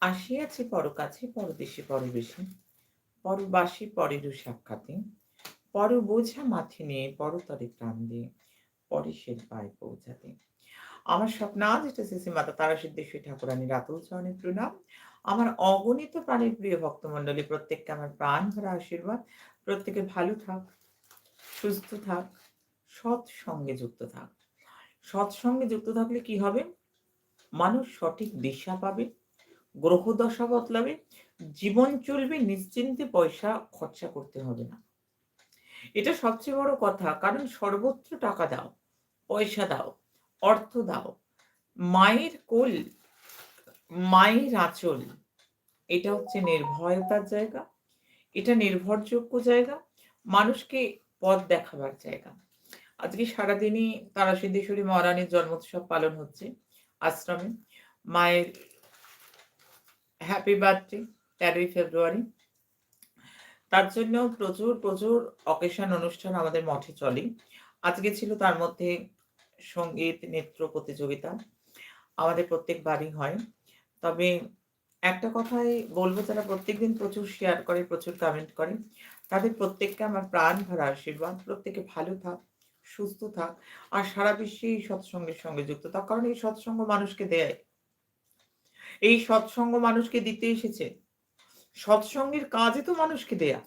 আসিয়াছি পরকাছে, পরদেশে পরবেশে। পরবাসী পরেরও সাক্ষাতে, পর বোঝা মাথে নিয়ে পরতরে প্রাণ দিয়ে, পরে পরেশের পায়ে পৌঁছাতে। আমার স্বপ্ন আজ এটা শ্রী মাতা তারা সিদ্ধেশ্বরী ঠাকুরানী রাতুল চরণের প্রণাম। আমার অগণিত প্রাণের প্রিয় ভক্তমণ্ডলী, প্রত্যেককে আমার প্রাণ ভরা আশীর্বাদ। প্রত্যেকে ভালো থাক, সুস্থ থাক সৎ সঙ্গে যুক্ত থাক। সৎ সঙ্গে যুক্ত থাকলে কি হবে? মানুষ সঠিক দিশা পাবে। গ্রহ দশা বদলাবে জীবন চলবে নিশ্চিন্তে পয়সা খরচা করতে হবে না। এটা সবচেয়ে বড় কথা, কারণ সর্বত্র টাকা দাও, পয়সা দাও, অর্থ দাও, মায়ের কোল, মায়ের আঁচল, এটা হচ্ছে নির্ভয়তার জায়গা, এটা নির্ভরযোগ্য জায়গা, মানুষকে পথ দেখাবার জায়গা। আজকে সারাদিনই তারা সিদ্ধেশ্বরী মহারানীর জন্মোৎসব পালন হচ্ছে আশ্রমে। মায়ের হ্যাপি বার্থডে তেরোই ফেব্রুয়ারি। তার জন্য প্রচুর প্রচুর অকেশন অনুষ্ঠান আমাদের মঠে চলে। আজকে ছিল তার মধ্যে সংগীত, নৃত্য প্রতিযোগিতা। আমাদের প্রত্যেক বাড়ি হয়। তবে একটা কথাই বলব, যারা প্রত্যেকদিন প্রচুর শেয়ার করে, প্রচুর কমেন্ট করে, তাদের প্রত্যেককে আমার প্রাণ ভরা আশীর্বাদ। প্রত্যেকে ভালো থাক, সুস্থ থাক, আর সারা বিশ্বে এই সৎসঙ্গের সঙ্গে যুক্ত থাক। কারণ এই সৎসঙ্গ মানুষকে দেয়। এই সৎসঙ্গ মানুষকে দিতে এসেছে। সৎসঙ্গের কাজে তো মানুষকে দেয়া।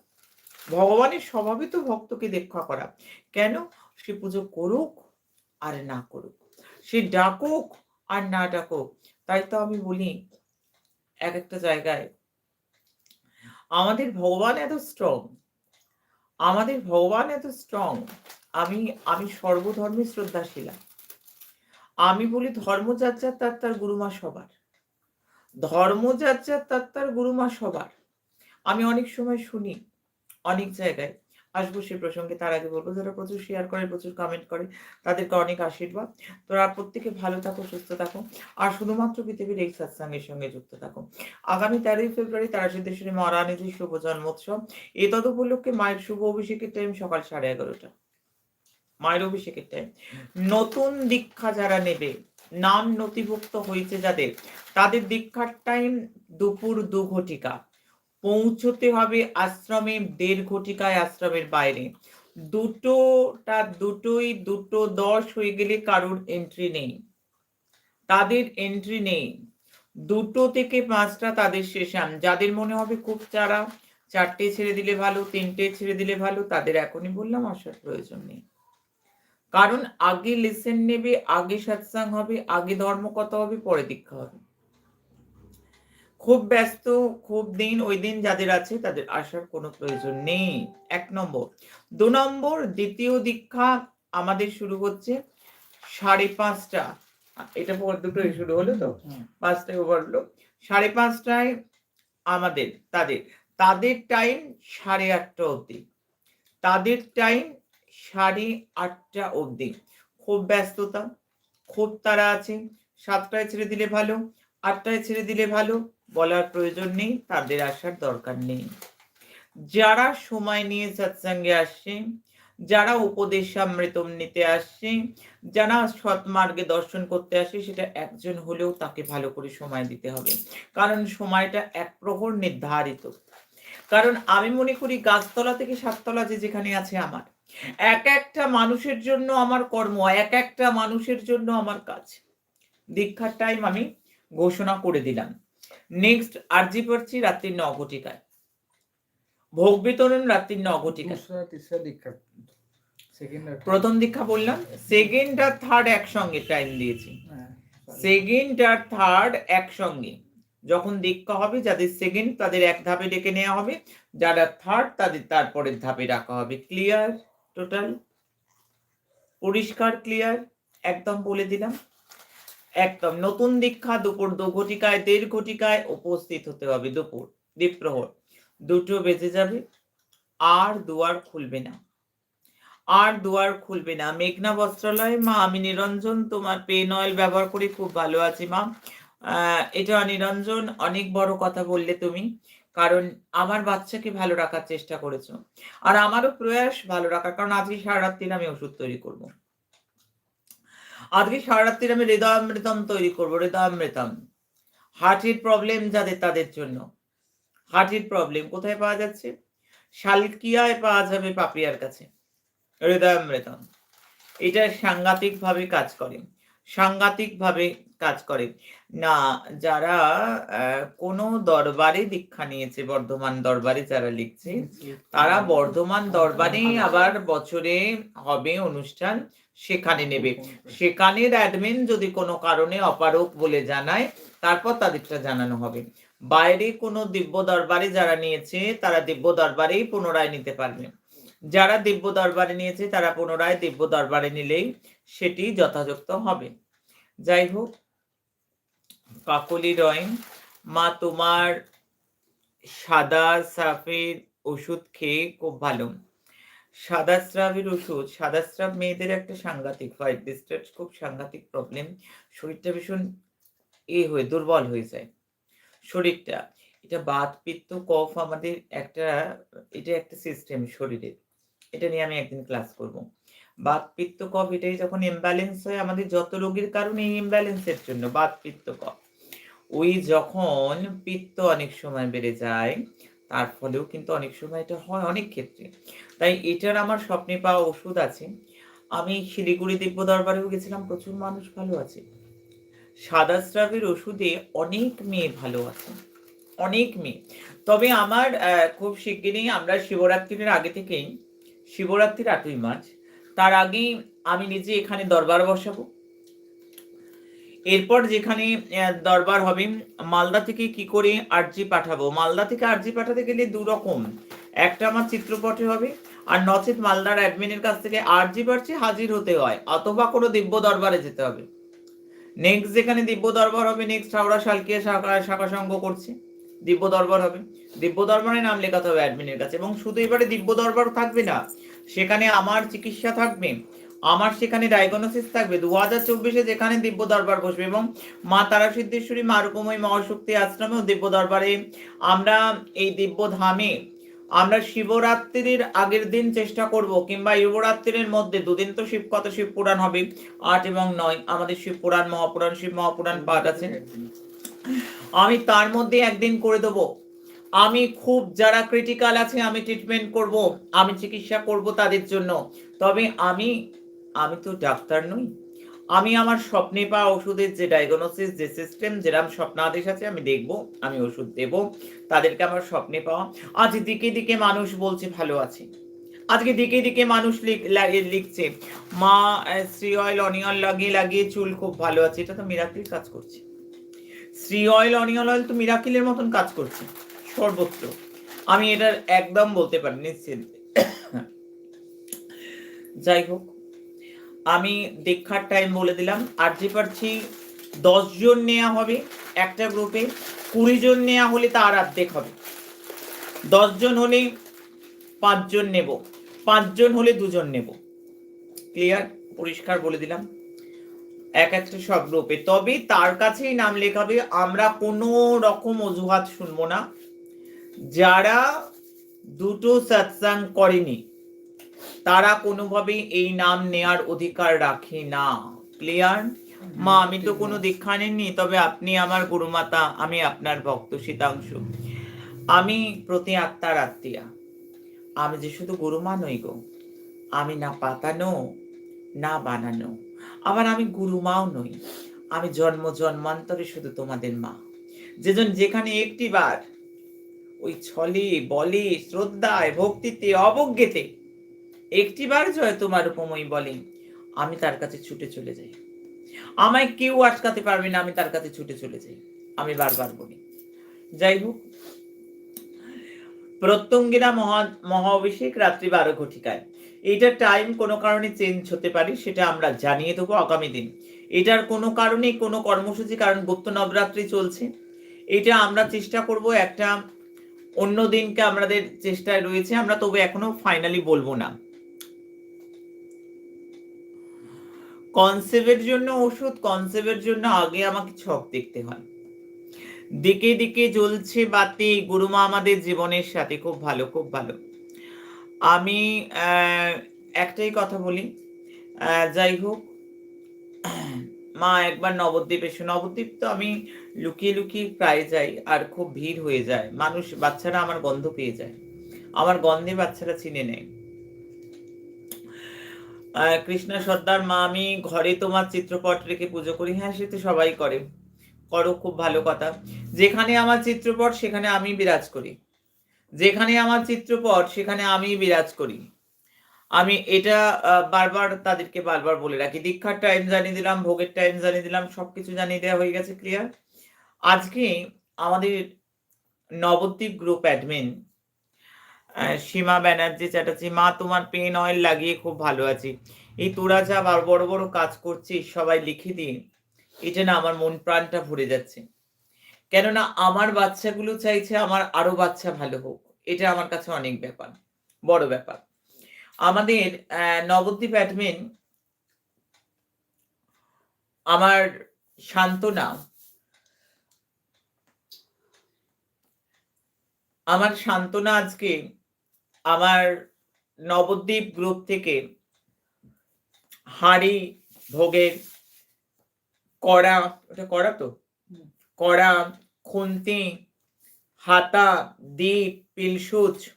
ভগবানের স্বভাবে তো ভক্তকে দেখা করা। কেন? সে পুজো করুক আর না করুক। সে ডাকুক আর না ডাকুক। তাই তো আমি বলি, এক একটা জায়গায়, আমাদের ভগবান এত স্ট্রং আমাদের ভগবান এত স্ট্রং আমি আমি সর্বধর্মে শ্রদ্ধাশীলা। আমি বলি ধর্ম যার যার তার তার গুরুমা সবার। ধর্ম যার যার তার তার গুরুমা সবার। আমি অনেক সময় শুনি, অনেক জায়গায় আসব সে প্রসঙ্গে, তার আগে বলব, যারা প্রচুর শেয়ার করে, প্রচুর কমেন্ট করে, তাদেরকে অনেক আশীর্বাদ। তোরা প্রত্যেকে ভালো থাকো, সুস্থ থাকো, আর শুধুমাত্র পৃথিবীর এই সৎসঙ্গের সঙ্গে যুক্ত থাকো। আগামী তেরোই ফেব্রুয়ারি তারা সিদ্ধেশ্বরী মহারানীজির শুভ জন্মোৎসব। এ তদ উপলক্ষে মায়ের শুভ অভিষেকের টাইম সকাল সাড়ে এগারোটা। মায়ের অভিষেকের টাইম নতুন দীক্ষা যারা নেবে নাম নথিভুক্ত হয়েছে যাদের। তাদের দীক্ষার টাইম দুপুর দু ঘটিকা। পৌঁছতে হবে আশ্রমে, দেড় ঘটিকায় আশ্রমের বাইরে। দুটোটা দুটোই দুটো দশ হয়ে গেলে কারোর এন্ট্রি নেই। তাদের এন্ট্রি নেই। দুটো থেকে পাঁচটা তাদের সেশন যাদের মনে হবে খুব চারা চারটে ছেড়ে দিলে ভালো, তিনটে ছেড়ে দিলে ভালো, তাদের এখনই বললাম, আসার প্রয়োজন নেই। কারণ আগে লেসেন নেবে আগে সৎসাং হবে আগে ধর্মকথা হবে পরে দীক্ষা হবে। খুব ব্যস্ত খুব দিন ওই দিন যাদের আছে তাদের আসার কোনো প্রয়োজন নেই। এক নম্বর। দু নম্বর দ্বিতীয় দীক্ষা আমাদের শুরু হচ্ছে সাড়ে পাঁচটা। এটা পর দুটোই শুরু হলো তো? পাঁচটায় ওভার হলো সাড়ে পাঁচটায় আমাদের তাদের। তাদের টাইম সাড়ে আটটা অবধি। তাদের টাইম সাড়ে আটটা অবধি। খুব ব্যস্ততা, খুব তারা আছে। সাতটায় ছেড়ে দিলে ভালো, আটটায় ছেড়ে দিলে ভালো, বলার প্রয়োজন নেই, তাদের আসার দরকার নেই। যারা সময় নিয়ে সৎসঙ্গে আসছে যারা উপদেশ উপদেশামৃতম নিতে আসছে যারা সৎ মার্গে দর্শন করতে আসে, সেটা একজন হলেও তাকে ভালো করে সময় দিতে হবে। কারণ সময়টা এক প্রহর নির্ধারিত। কারণ আমি মনে করি গাছতলা থেকে সাততলা যে যেখানে আছে আমার এক একটা মানুষের জন্য আমার কর্ম এক একটা মানুষের জন্য আমার কাজ। দীক্ষার টাইম আমি ঘোষণা করে দিলাম। নেক্সট আরজি পড়ছি রাত্রি ন ঘটিকায়। ভোগ বিতরণ রাত্রি ন ঘটিকায়। প্রথম দীক্ষা বললাম। সেকেন্ড আর থার্ড একসঙ্গে টাইম দিয়েছি। সেকেন্ড আর থার্ড একসঙ্গে। যখন দীক্ষা হবে যাদের সেকেন্ড তাদের এক ধাপে ডেকে নেওয়া হবে। যারা থার্ড তাদের তারপরের ধাপে রাখা হবে। ক্লিয়ার টোটাল পরিষ্কার ক্লিয়ার একদম বলে দিলাম। একদম নতুন দীক্ষা দুপুর দু ঘটিকায়, দেড় ঘটিকায় উপস্থিত হতে হবে দুপুর দ্বীপ্রহর দুটো বেজে যাবে। আর দুয়ার খুলবে না। আর দুয়ার খুলবে না। মেঘনা বস্ত্রালয়, মা আমি নিরঞ্জন, তোমার পেন অয়েল ব্যবহার করে, খুব ভালো আছি, মা। এটা নিরঞ্জন অনেক বড় কথা বললে তুমি। কারণ আমার বাচ্চাকে ভালো রাখার চেষ্টা করেছ। আর আমারও প্রয়াস ভালো রাখার, কারণ আজকে সারা রাত্রি আমি ওষুধ তৈরি করব। আজকে সারা রাত্রি আমি হৃদয়ামৃতম তৈরি করব, হৃদয়ামৃতম। হার্টের প্রবলেম যাদের, তাদের জন্য। হার্টের প্রবলেম কোথায় পাওয়া যাচ্ছে? শালকিয়ায় পাওয়া যাবে পাপিয়ার কাছে। হৃদয়ামৃতম। এটা সাংঘাতিকভাবে কাজ করে। সাংঘাতিকভাবে কাজ করে। না যারা কোনো দরবারে দীক্ষা নিয়েছে বর্ধমান দরবারে যারা লিখছে তারা বর্ধমান দরবারে আবার বছরে হবে অনুষ্ঠান সেখানে নেবে। সেখানের অ্যাডমিন যদি কোনো কারণে অপারক বলে জানায় তারপর তাদেরটা জানানো হবে। বাইরে কোনো দিব্য দরবারে যারা নিয়েছে তারা দিব্য দরবারেই পুনরায় নিতে পারবে। যারা দিব্য দরবারে নিয়েছে, তারা পুনরায় দিব্য দরবারে নিলেই সেটি যথাযথ হবে। যাই হোক, কাকলি রয় মা তোমার সাদা সাফের ওষুধ খেয়ে খুব ভালো। সাদা স্রাবের ওষুধ, সাদা স্রাব মেয়েদের একটা সাংঘাতিক হোয়াইট ডিস্টার্চ খুব সাংঘাতিক প্রবলেম শরীরটা ভীষণ এ হয়ে, দুর্বল হয়ে যায়। শরীরটা, এটা বাত পিত্ত, কফ আমাদের একটা, এটা একটা সিস্টেম শরীরের। এটা নিয়ে আমি একদিন ক্লাস করব। বাত পিত্ত কফ এটাই যখন ইমব্যালেন্স হয়, আমাদের যত রোগের কারণে এই ইমব্যালেন্সের জন্য বাত পিত্ত কফ ওই যখন পিত্ত অনেক সময় বেড়ে যায়, তার ফলেও কিন্তু অনেক সময় এটা হয় অনেক ক্ষেত্রে। তাই এটার আমার স্বপ্নে পাওয়া ওষুধ আছে। আমি শিলিগুড়ি দিব্য দরবারেও গেছিলাম, প্রচুর মানুষ ভালো আছে। সাদা স্রাবের ওষুধে অনেক মেয়ে ভালো আছে, অনেক মেয়ে। তবে আমার খুব শিগগিরই আমরা শিবরাত্রির আগে থেকেই শিবরাত্রির আটই মার্চ। তার আগেই আমি নিজে এখানে দরবার বসাবো। এরপর যেখানে দরবার হবে, মালদা থেকে কি করে আরজি পাঠাবো? মালদা থেকে আরজি পাঠাতে গেলে দু রকম। একটা আমার চিত্রপটে হবে, আর নচেত মালদার অ্যাডমিনের কাছ থেকে আরজি পারছি হাজির হতে হয়, অথবা কোনো দিব্য দরবারে যেতে হবে। নেক্সট যেখানে দিব্য দরবার হবে নেক্সট হাওড়া শালকিয়া শাখা শাখা সংঘ করছে। দিব্য দরবার হবে। দিব্য দরবারে নাম লেখাতে হবে অ্যাডমিনের কাছে। এবং শুধু এবারে দিব্য দরবার থাকবে না, সেখানে আমার চিকিৎসা থাকবে, আমার সেখানে ডায়াগনোসিস থাকবে। দু হাজার চব্বিশে যেখানে দিব্য দরবার বসবে এবং মা তারা সিদ্ধেশ্বরী মা রূপময় মহাশক্তি আশ্রমে ও দিব্য দরবারে আমরা এই দিব্য ধামে আমরা শিবরাত্রির আগের দিন চেষ্টা করব, কিংবা শিবরাত্রির মধ্যে দুদিন তো শিব, কত শিব পুরাণ হবে? আট এবং নয়, আমাদের শিব পুরাণ, মহাপুরাণ, শিব মহাপুরাণ পাঠ আছে। আমি তার মধ্যে একদিন করে দেব। আমি খুব যারা ক্রিটিক্যাল আছে, আমি ট্রিটমেন্ট করব, আমি চিকিৎসা করব তাদের জন্য। তবে আমি আমি তো ডাক্তার নই। আমি আমার স্বপ্নে পাওয়া ওষুধের যে ডায়াগনোসিস যে সিস্টেম যেরকম স্বপ্নাদেশ আছে, আমি দেখব, আমি ওষুধ দেব, তাদেরকে আমার স্বপ্নে পাওয়া। আজ দিকে দিকে মানুষ বলছে, ভালো আছে। আজকে দিকে দিকে মানুষ লিখছে, মা, শ্রী অয়েল অনিয়ন লাগিয়ে লাগিয়ে চুল খুব ভালো আছে। এটা তো মিরাকিল কাজ করছে। শ্রী অয়েল অনিয়ন অয়েল তো মিরাকিলের মতন কাজ করছে, সর্বত্র। আমি এটার একদম বলতে পারি, নিশ্চিত। যাই হোক, আমি দীক্ষার টাইম বলে দিলাম। আর যে পারছি দশজন নেওয়া হবে একটা গ্রুপে কুড়ি জন নেওয়া হলে তার অর্ধেক হবে। দশজন হলে পাঁচজন নেব পাঁচজন হলে দুজন নেব। ক্লিয়ার পরিষ্কার বলে দিলাম। এক একটা সব গ্রুপে তবে তার কাছেই নাম লেখাবে, আমরা কোনো রকম অজুহাত শুনব না। যারা দুটো সৎসাং করেনি, তারা কোনোভাবেই এই নাম নেয়ার অধিকার রাখে না। ক্লিয়ার? মা, আমি তো কোনো দীক্ষা নেননি, তবে আপনি আমার গুরুমাতা, আমি আপনার ভক্ত শীতাংশু আমি প্রতি আত্মার আত্মীয়া। আমি যে শুধু গুরুমা নই গো, আমি না পাতানো, না বানানো। আবার আমি গুরু মাও নই। আমি জন্ম জন্মান্তরে শুধু তোমাদের মা। যেজন যেখানে একটি বার ওই ছলে, বলে, শ্রদ্ধায়, ভক্তিতে, অবজ্ঞেতে একটিবার জয় তোমার উপময় বলে, আমি তার কাছে ছুটে চলে যাই। আমায় কেউ আটকাতে পারবে না, আমি তার কাছে ছুটে চলে যাই। আমি বারবার বলি, যাই হোক। প্রত্যঙ্গিরা মহা মহা অভিষেক রাত্রি বারো ঘটিকায়। এইটার টাইম কোনো কারণে চেঞ্জ হতে পারে, সেটা আমরা জানিয়ে দেবো আগামী দিন। এটার কোনো কারণে কোনো কর্মসূচি, কারণ গুপ্ত নবরাত্রি চলছে, এটা আমরা চেষ্টা করব একটা অন্য দিনকে আমাদের চেষ্টায় রয়েছে, আমরা তবে এখনও ফাইনালি বলব না। কনসেপ্টের জন্য ওষুধ কনসেপ্টের জন্য আগে আমাকে ছক দেখতে হয়। দিকে দিকে জ্বলছে বাতি, গুরুমা আমাদের জীবনের সাথে খুব ভালো খুব ভালো। আমি একটাই কথা বলি। যাই হোক, মা একবার নবদ্বীপ এসো। নবদ্বীপ তো আমি লুকিয়ে লুকিয়ে প্রায় যাই আর খুব ভিড় হয়ে যায়। মানুষ, বাচ্চারা আমার গন্ধ পেয়ে যায়। আমার গন্ধে বাচ্চারা চিনে নেয়। কৃষ্ণা সর্দার, মা, আমি ঘরে তোমার চিত্রপট রেখে পুজো করি। হ্যাঁ সে তো সবাই করে। করো, খুব ভালো কথা। যেখানে আমার চিত্রপট, সেখানে আমি বিরাজ করি। যেখানে আমার চিত্রপট, সেখানে আমি বিরাজ করি। আমি এটা বারবার তাদেরকে বারবার বলে রাখি। দীক্ষার টাইম জানিয়ে দিলাম, ভোগের টাইম জানিয়ে দিলাম, সবকিছু জানিয়ে দেওয়া হয়ে গেছে ক্লিয়ার আজকে আমাদের নবদ্বীপ গ্রুপ অ্যাডমিন সীমা ব্যানার্জি চ্যাটার্জি, মা তোমার পেন অয়েল লাগিয়ে খুব ভালো আছি। এই তোরা যা বড় বড় কাজ করছিস, সবাই লিখে দিয়ে, এটা না আমার মন প্রাণটা ভরে যাচ্ছে। কেননা আমার বাচ্চাগুলো চাইছে আমার আরও বাচ্চা ভালো হোক। এটা আমার কাছে অনেক ব্যাপার বড় ব্যাপার। আমাদের নবদ্বীপ অ্যাডমিন আমার সান্ত্বনা আমার সান্ত্বনা আজকে আমার নবদ্বীপ গ্রুপ থেকে হাঁড়ি ভোগের কড়া ওটা কড়া তো? কড়া খুন্তি হাতা দ্বীপ পিলসুচ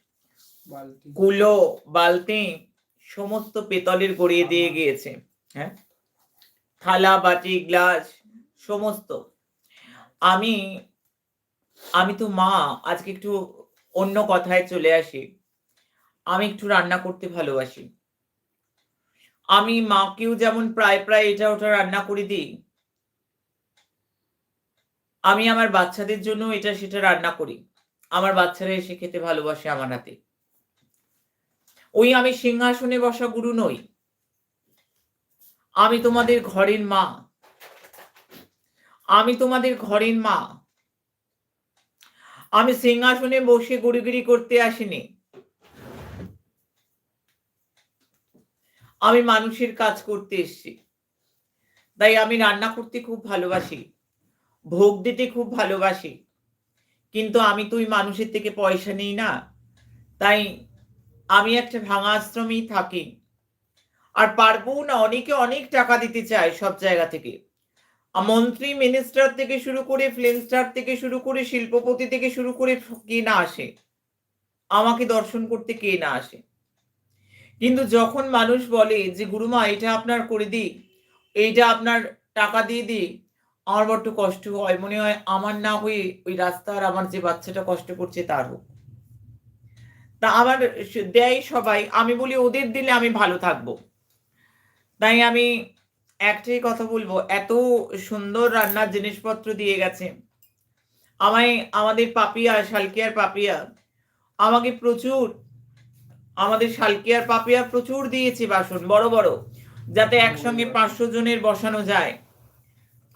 কুলো বালতি সমস্ত পেতলের গড়িয়ে দিয়ে গিয়েছে হ্যাঁ? থালা বাটি গ্লাস সমস্ত। আমি আমি তো মা আজকে একটু অন্য কথায় চলে আসি। আমি একটু রান্না করতে ভালোবাসি। আমি মাকেও যেমন প্রায় প্রায় এটা ওটা রান্না করে দিই। আমি আমার বাচ্চাদের জন্য এটা সেটা রান্না করি। আমার বাচ্চারা এসে খেতে ভালোবাসে আমার হাতে। ওই আমি সিংহাসনে বসা গুরু নই। আমি তোমাদের ঘরের মা। আমি তোমাদের ঘরের মা। আমি সিংহাসনে বসে গুড়িগুড়ি করতে আসিনি। আমি মানুষের কাজ করতে এসেছি। তাই আমি রান্না করতে খুব ভালোবাসি। ভোগ দিতে খুব ভালোবাসি। কিন্তু আমি তো ওই মানুষের থেকে পয়সা নিই না। তাই আমি একটা ভাঙা আশ্রমেই থাকি। আর পারব না, অনেকে অনেক টাকা দিতে চায় সব জায়গা থেকে। মন্ত্রী মিনিস্টার থেকে শুরু করে ফিল্ম স্টার থেকে শুরু করে শিল্পপতি থেকে শুরু করে কে না আসে? আমাকে দর্শন করতে কে না আসে? কিন্তু যখন মানুষ বলে যে, গুরুমা, এটা আপনার করে দিই, এইটা আপনার টাকা দিয়ে দিই আমার বড্ড কষ্ট হয়। মনে হয় আমার না হয়ে ওই রাস্তার আমার যে বাচ্চাটা কষ্ট করছে তার হোক। তা আমার দেয় সবাই আমি বলি ওদের দিলে আমি ভালো থাকব। তাই আমি একটাই কথা বলব এত সুন্দর রান্নার জিনিসপত্র দিয়ে গেছে। আমায় আমাদের পাপিয়া শালকিয়ার পাপিয়া আমাকে প্রচুর আমাদের শালকিয়ার পাপিয়া প্রচুর দিয়েছে বাসন বড় বড় যাতে একসঙ্গে পাঁচশো জনের বসানো যায়।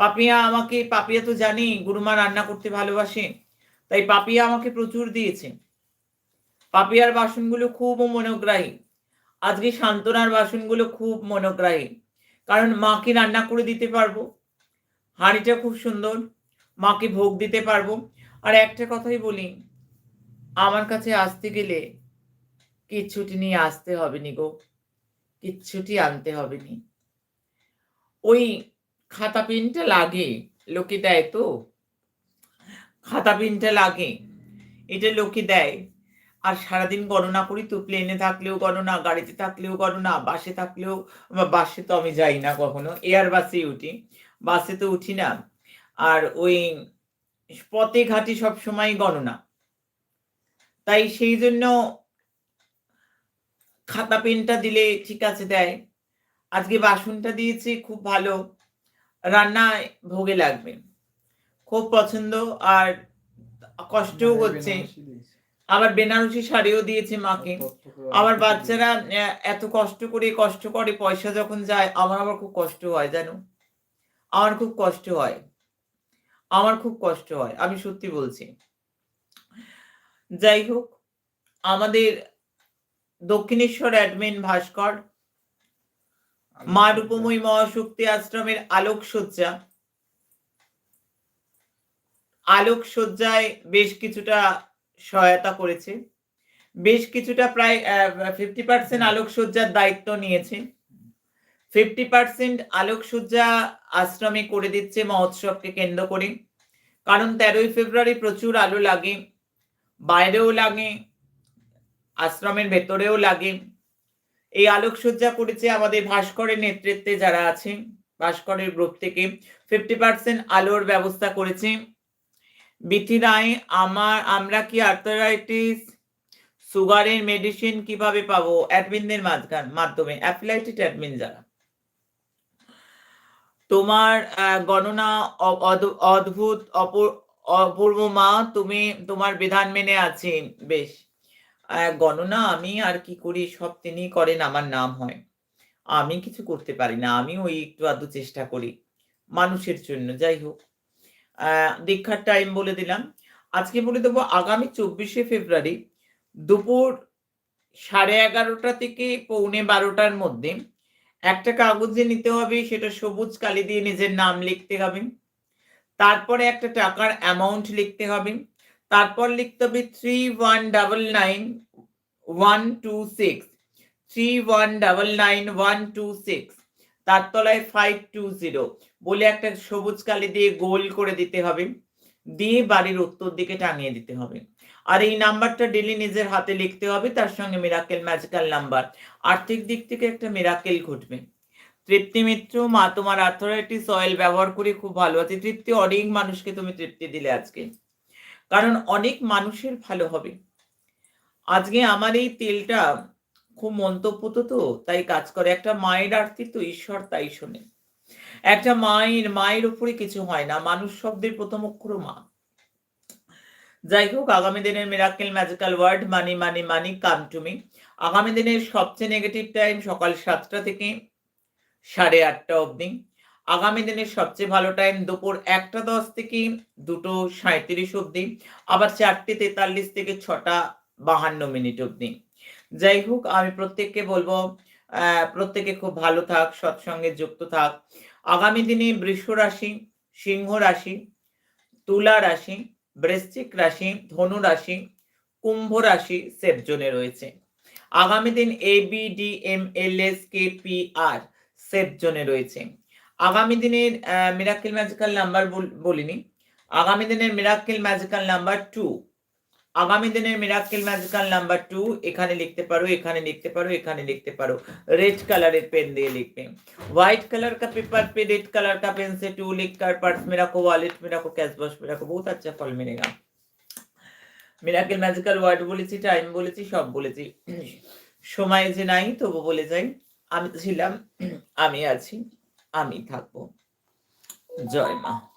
পাপিয়া আমাকে, পাপিয়া তো জানি গুরুমা রান্না করতে ভালোবাসে, তাই পাপিয়া আমাকে প্রচুর দিয়েছে। পাপিয়ার বাসনগুলো খুব মনোগ্রাহী। আজকে সান্ত্বনার বাসনগুলো খুব মনোগ্রাহী। কারণ মাকে রান্না করে দিতে পারব, হাঁড়িটা খুব সুন্দর, মাকে ভোগ দিতে পারব। আর একটা কথাই বলি, আমার কাছে আসতে গেলে কিচ্ছুটি নিয়ে আসতে হবে নি গো, কিচ্ছুটি আনতে হবে নি। ওই খাতা পেনটা লাগে, লোকে দেয় তো। খাতা পেনটা লাগে, এটা লোকে দেয়। আর সারাদিন গণনা করি তো প্লেনে থাকলেও গণনা, গাড়িতে থাকলেও গণনা, বাসে থাকলেও বাসে তো আমি যাই না কখনো এয়ার বাসে উঠি। বাসে তো উঠি না। আর ওই পথে ঘাটে সব সময় গণনা। তাই সেই জন্য খাতা পেনটা দিলে ঠিক আছে দেয়। আজকে বাসনটা দিয়েছি, খুব ভালো। রান্নায় ভোগে লাগবে। খুব পছন্দ আর কষ্টও হচ্ছে। আবার বেনারসি শাড়িও দিয়েছে মাকে। আমার বাচ্চারা এত কষ্ট করে কষ্ট করে পয়সা যখন যায় আমার আবার খুব কষ্ট হয় জানো? আমার খুব কষ্ট হয়। আমার খুব কষ্ট হয় আমি সত্যি বলছি। যাই হোক আমাদের দক্ষিণেশ্বর অ্যাডমিন ভাস্কর মা রূপময়ী মহাশক্তি আশ্রমের আলোকসজ্জা। আলোকসজ্জায় বেশ কিছুটা সহায়তা করেছে। বেশ কিছুটা প্রায় ফিফটি পার্সেন্ট আলোকসজ্জার দায়িত্ব নিয়েছে। ফিফটি পার্সেন্ট আলোকসজ্জা আশ্রমে করে দিচ্ছে মহোৎসবকে কেন্দ্র করে। কারণ তেরোই ফেব্রুয়ারি প্রচুর আলো লাগে, বাইরেও লাগে, আশ্রমের ভেতরেও লাগে। এই আলোকসজ্জা করেছে আমাদের ভাস্করের নেতৃত্বে যারা আছে ভাস্করের গ্রুপ থেকে। ফিফটি পার্সেন্ট আলোর ব্যবস্থা করেছে। বিথি রায়, আমার, আমরা কি আর্থারাইটিস সুগারের মেডিসিন কীভাবে পাবো? অ্যাডমিনদের মাঝখান, মাধ্যমে অ্যাপ্লাইটেড অ্যাডমিন যারা। তোমার গণনা অদ্ভুত, অপূ- অপূর্ব মা, তুমি তোমার বিধান মেনে আছি বেশ। গণনা আমি আর কি করি, সব তিনি করেন, আমার নাম হয়। আমি কিছু করতে পারি না, আমি ওই একটু আধটু চেষ্টা করি মানুষের জন্য, যাই হোক। দীক্ষার টাইম বলে দিলাম। আজকে বলে দেবো, আগামী চব্বিশে ফেব্রুয়ারি দুপুর সাড়ে এগারোটা থেকে পৌনে বারোটার মধ্যে একটা কাগজে নিতে হবে, সেটা সবুজ কালি দিয়ে নিজের নাম লিখতে হবে। তারপরে একটা টাকার অ্যামাউন্ট লিখতে হবে। তারপর লিখতে হবে three one double nine one two six three one double nine one two six তার তলায় ফাইভ টু জিরো বলে একটা সবুজ কালি দিয়ে গোল করে দিতে হবে, দিয়ে বাড়ির উত্তর দিকে টাঙিয়ে দিতে হবে। আর এই নাম্বারটা ডেলি নিজের হাতে লিখতে হবে, তার সঙ্গে মিরাকেল ম্যাজিক্যাল নাম্বার আর্থিক দিক থেকে একটা মিরাকেল ঘটবে। তৃপ্তি মিত্র, মা তোমার আর্থরাইটিস অয়েল ব্যবহার করে খুব ভালো আছে। তৃপ্তি, অনেক মানুষকে তুমি তৃপ্তি দিলে আজকে। কারণ অনেক মানুষের ভালো হবে। আজকে আমার এই তেলটা খুব মন্তব্য তো তো, তাই কাজ করে। একটা মায়ের আরতি তো ঈশ্বর তাই শোনে। একটা মায়ের মায়ের উপরে কিছু হয় না, মানুষ শব্দের প্রথম অক্ষর মা। যাই হোক, আগামী দিনের miracle magical word money money money come to me আগামী দিনের সবচেয়ে নেগেটিভ টাইম সকাল সাতটা থেকে সাড়ে আটটা অবধি। আগামী দিনের সবচেয়ে ভালো টাইম দুপুর একটা দশ থেকে দুটো সাঁত্রিশ অবধি, আবার চারটে তেতাল্লিশ থেকে ছটা বাহান্ন মিনিট অবধি। যাই হোক, আমি প্রত্যেককে বলব প্রত্যেকে খুব ভালো থাক, সৎসঙ্গে যুক্ত থাক। আগামী দিনে বৃষ রাশি, সিংহ রাশি, তুলা রাশি, বৃশ্চিক রাশি, ধনু রাশি, কুম্ভ রাশি সেফ জোনে রয়েছে। আগামী দিন A B D M L S K P R safe জোনে রয়েছে। আগামী দিনের মিরাকেল ম্যাজিক্যাল নাম্বার বলিনি আগামী দিনের মিরাকেল ম্যাজিক্যাল নাম্বার টু আগামী দিনের মিরাকেল ম্যাজিক্যাল নাম্বার টু এখানে লিখতে পারো এখানে লিখতে পারো এখানে লিখতে পারো रेड कलर पेन দিয়ে लिखते हैं व्हाइट कलर का पेपर पे रेड कलर का पेन से टू लिख कर पर्स में रखो वॉलेट में रखो कैश बॉक्स में रखो बहुत अच्छा फल मिलेगा মিরাকেল ম্যাজিক্যাল ওয়ার্ড বলেছি টাইম বলেছি সব বলেছি সময় যে নাই তবু বলে যাই আমি তো ছিলাম আমি আছি আমি থাকব। জয় মা।